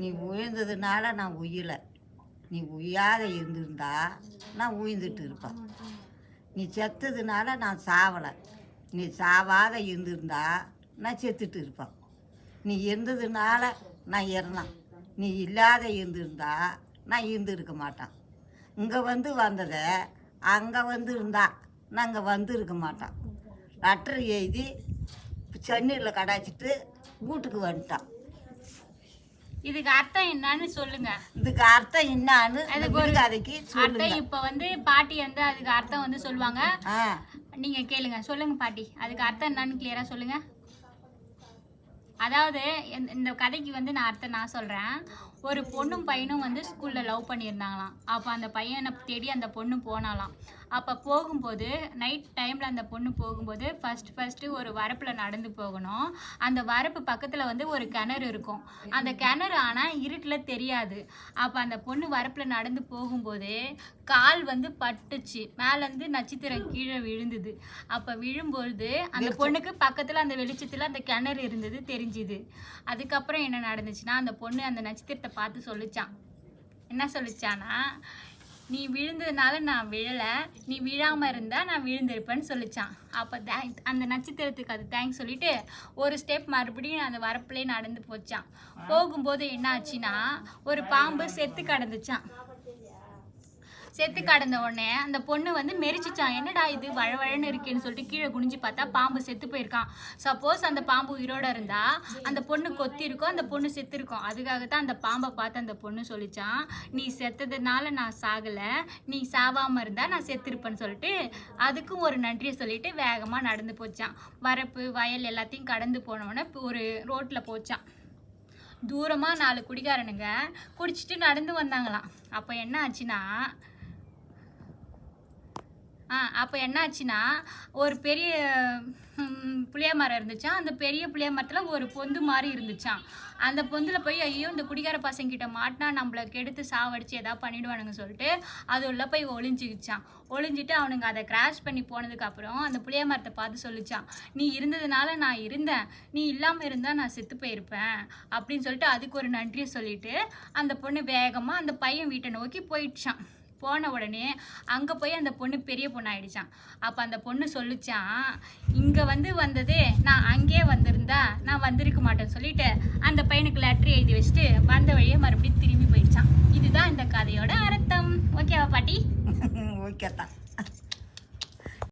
நீ உயர்ந்ததுனால நான் உயிலை. நீ உய்யாத இருந்திருந்தா நான் உயிர்ந்துட்டு இருப்பேன் நீ செத்ததுனால நான் சாவலை. நீ சாவாத இருந்திருந்தா நான் செத்துட்டு இருப்பேன் நீ இருந்ததுனால நான் இறந்தேன். நீ இல்லாத இருந்திருந்தா நான் இருந்திருக்க மாட்டேன். இங்கே வந்து வந்ததை அங்கே வந்து இருந்தா நான் இங்கே வந்து இருக்க மாட்டேன். லெட்டர் எழுதி சென்னையில் கடாச்சிட்டு வீட்டுக்கு வந்துட்டான். இதுக்கு அர்த்தம் என்னன்னு சொல்லுங்க. இதுக்கு அர்த்தம் என்னான்னு அதுக்கு ஒரு கதைக்கு அர்த்தம் இப்ப வந்து பாட்டி வந்து அதுக்கு அர்த்தம் வந்து சொல்லுவாங்க. நீங்க கேளுங்க. சொல்லுங்க பாட்டி. அதுக்கு அர்த்தம் என்னன்னு கிளியரா சொல்லுங்க. அதாவது இந்த- இந்த கதைக்கு வந்து நான் அர்த்தம் நான் சொல்றேன். ஒரு பொண்ணும் பையனும் வந்து ஸ்கூல்ல லவ் பண்ணியிருந்தாங்களாம். அப்போ அந்த பையனை தேடி அந்த பொண்ணு போனாலாம் அப்போ போகும்போது நைட் டைமில் அந்த பொண்ணு போகும்போது ஃபர்ஸ்ட் ஃபர்ஸ்ட்டு ஒரு வரப்பில் நடந்து போகணும். அந்த வரப்பு பக்கத்தில் வந்து ஒரு கிணறு இருக்கும். அந்த கிணறு ஆனால் இருட்டில் தெரியாது. அப்போ அந்த பொண்ணு வரப்பில் நடந்து போகும்போது கால் வந்து பட்டுச்சு. மேலேருந்து நட்சத்திரம் கீழே விழுந்தது. அப்போ விழும்பொழுது அந்த பொண்ணுக்கு பக்கத்தில் அந்த வெளிச்சத்தில் அந்த கிணறு இருந்தது தெரிஞ்சுது. அதுக்கப்புறம் என்ன நடந்துச்சுன்னா அந்த பொண்ணு அந்த நட்சத்திரத்தை பார்த்து சொல்லிச்சான் என்ன சொல்லிச்சானா நீ விழுந்ததுனால நான் விழலை. நீ விழாமல் இருந்தால் நான் விழுந்திருப்பேன்னு சொல்லிச்சான் அப்போ தேங்க் அந்த நட்சத்திரத்துக்கு அது தேங்க்ஸ் சொல்லிட்டு ஒரு ஸ்டெப் மறுபடியும் அந்த வரப்புலேயே நடந்து போச்சான் போகும்போது என்ன ஆச்சுன்னா ஒரு பாம்பு செத்து கடந்துச்சான் செத்து கடந்த உடனே அந்த பொண்ணு வந்து மெரிச்சிச்சான் என்னடா இது? வழவழன்னு இருக்கேன்னு சொல்லிட்டு கீழே குனிஞ்சு பார்த்தா பாம்பு செத்து போயிருக்கான். சப்போஸ் அந்த பாம்பு உயிரோட இருந்தா அந்த பொண்ணு கொத்தி இருக்கும் அந்த பொண்ணு செத்து இருக்கும் அதுக்காக தான் அந்த பாம்பை பார்த்து அந்த பொண்ணு சொல்லிச்சான் நீ செத்ததுனால நான் சாகலை நீ சாவாம இருந்தா நான் செத்துருப்பேன்னு சொல்லிட்டு அதுக்கும் ஒரு நன்றியை சொல்லிட்டு வேகமா நடந்து போச்சான். வரப்பு வயல் எல்லாத்தையும் கடந்து போனவொடனே ஒரு ரோட்ல போச்சான். தூரமாக நாலு குடிகாரனுங்க குடிச்சிட்டு நடந்து வந்தாங்களாம். அப்போ என்ன ஆச்சுன்னா அப்போ என்னாச்சுன்னா ஒரு பெரிய புளிய மரம் இருந்துச்சான் அந்த பெரிய புளிய மரத்தில் ஒரு பொந்து மாதிரி இருந்துச்சான் அந்த பொந்தில் போய் ஐயோ இந்த குடிகார பசங்கிட்ட மாட்டினா நம்மளை கெடுத்து சாவடிச்சு எதாவது பண்ணிடுவானுங்க சொல்லிட்டு அது உள்ள போய் ஒளிஞ்சிக்கிச்சான் ஒளிஞ்சிட்டு அவனுங்க அதை கிராஷ் பண்ணி போனதுக்கப்புறம் அந்த புளிய மரத்தை பார்த்து சொல்லிச்சான் நீ இருந்ததுனால நான் இருந்தேன். நீ இல்லாமல் இருந்தால் நான் செத்து போயிருப்பேன். அப்படின்னு சொல்லிட்டு அதுக்கு ஒரு நன்றியை சொல்லிட்டு அந்த பொண்ணு வேகமாக அந்த பையன் வீட்டை நோக்கி போயிடுச்சான் போன உடனே அங்கே போய் அந்த பொண்ணு பெரிய பொண்ணு ஆயிடுச்சான் அப்போ அந்த பொண்ணு சொல்லிச்சான் இங்கே வந்து வந்தது நான் அங்கேயே வந்திருந்தா நான் வந்திருக்க மாட்டேன்னு சொல்லிட்டு அந்த பையனுக்கு லெட்டர் எழுதி வச்சுட்டு வந்த வழியே மறுபடியும் திரும்பி போயிடுச்சான் இதுதான் இந்த கதையோட அர்த்தம். ஓகேவா பாட்டி? ஓகே தான்